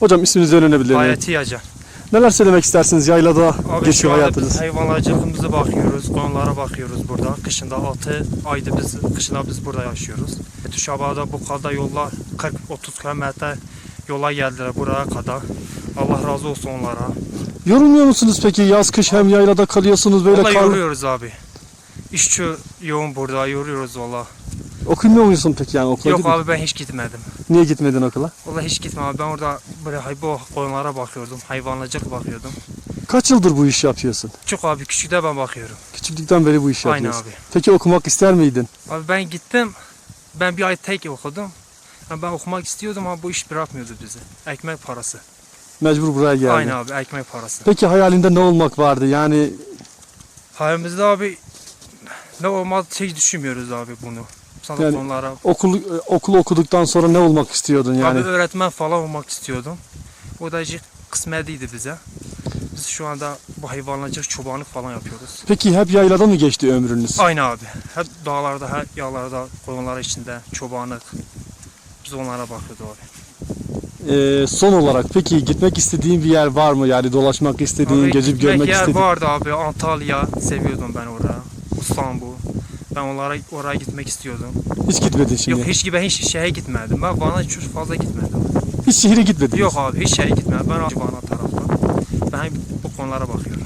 Hocam isminizi öğrenebilir miyim? Hayati Yacan. Neler söylemek istersiniz? Yaylada Abi geçiyor hayatınız. biz hayvancılığımıza bakıyoruz, konulara bakıyoruz burada. Kışında 6 ayda biz, kışında biz burada yaşıyoruz. Tuşaba'da bu kadar yollar 40-30 kilometre yola geldiler buraya kadar. Allah razı olsun onlara. Yorulmuyor musunuz peki? Yaz kış hem yaylada kalıyorsunuz böyle Valla kar... yoruyoruz abi. İşçi yoğun burada, yoruyoruz valla. Okumuyor musun peki yani okula Yok gidip- abi ben hiç gitmedim. Niye gitmedin okula? Valla hiç gitmedim abi. Ben orada böyle bu konulara bakıyordum. Hayvancılık bakıyordum. Kaç yıldır bu işi yapıyorsun? Çok abi küçükte ben bakıyorum. Küçüklükten beri bu işi Aynen yapıyorsun. abi. Peki okumak ister miydin? Abi ben gittim. Ben bir ay tek okudum. Yani ben okumak istiyordum ama bu iş bırakmıyordu bizi. Ekmek parası. Mecbur buraya geldin. Aynen abi ekmek parası. Peki hayalinde ne olmak vardı? Yani Hayalimizde abi ne olmaz hiç düşünmüyoruz abi bunu. Sana Yani- konulara. okul e, okul okuduktan sonra ne olmak istiyordun yani? Abi öğretmen falan olmak istiyordum. O da hiç kısmetliydi bize. Biz şu anda bu hayvancılık çobanlık falan yapıyoruz. Peki hep yaylada mı geçti ömrünüz? Aynı abi. Hep dağlarda, hep yağlarda, koyunlar içinde çobanlık. Biz onlara bakıyorduk abi. Ee, son olarak peki gitmek istediğin bir yer var mı? Yani dolaşmak istediğin, Abi gezip görmek yer istediğin. vardı abi. Antalya seviyordum ben orada. İstanbul. Ben onlara oraya gitmek istiyordum. Hiç gitmedin şimdi. Yok hiç ben hiç şeye gitmedim. Ben Van'a hiç fazla gitmedim. Hiç şehre gitmedin. Yok abi hiç şeye gitmedim. Ben Van'a tarafta. Ben bu konulara bakıyorum.